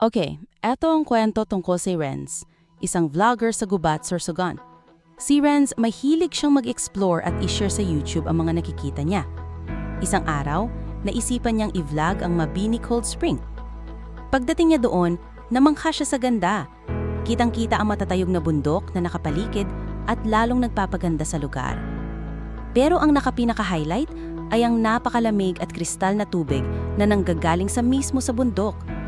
Okay, eto ang kwento tungkol si Renz, isang vlogger sa Gubat, Sorsogon. Si Renz, mahilig siyang mag-explore at i-share sa YouTube ang mga nakikita niya. Isang araw, naisipan niyang i-vlog ang Mabini Cold Spring. Pagdating niya doon, namangha siya sa ganda. Kitang-kita ang matatayog na bundok na nakapalikid at lalong nagpapaganda sa lugar. Pero ang nakapinaka-highlight ay ang napakalamig at kristal na tubig na nanggagaling sa mismo sa bundok.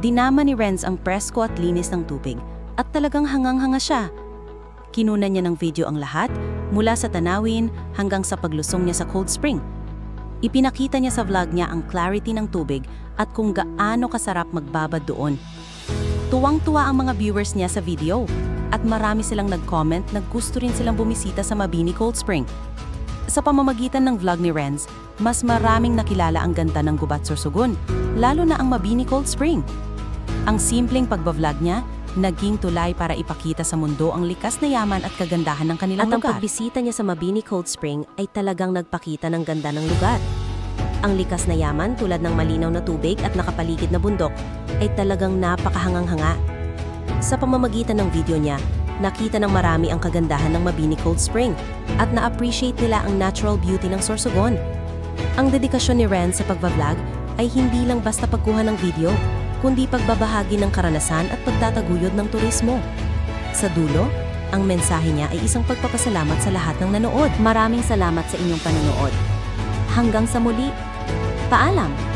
Dinama ni Renz ang presko at linis ng tubig at talagang hangang-hanga siya. Kinunan niya ng video ang lahat mula sa tanawin hanggang sa paglusong niya sa cold spring. Ipinakita niya sa vlog niya ang clarity ng tubig at kung gaano kasarap magbabad doon. Tuwang-tuwa ang mga viewers niya sa video at marami silang nag-comment na gusto rin silang bumisita sa Mabini Cold Spring. Sa pamamagitan ng vlog ni Renz, mas maraming nakilala ang ganda ng Gubat Sorsogon, lalo na ang Mabini Cold Spring. Ang simpleng pagbablog niya, naging tulay para ipakita sa mundo ang likas na yaman at kagandahan ng kanilang At ang lugar. pagbisita niya sa Mabini Cold Spring ay talagang nagpakita ng ganda ng lugar. Ang likas na yaman tulad ng malinaw na tubig at nakapaligid na bundok ay talagang napakahangang-hanga. Sa pamamagitan ng video niya, nakita ng marami ang kagandahan ng Mabini Cold Spring at na-appreciate nila ang natural beauty ng Sorsogon. Ang dedikasyon ni Ren sa pagbablog ay hindi lang basta pagkuha ng video, kundi pagbabahagi ng karanasan at pagtataguyod ng turismo. Sa dulo, ang mensahe niya ay isang pagpapasalamat sa lahat ng nanood. Maraming salamat sa inyong panonood. Hanggang sa muli, paalam!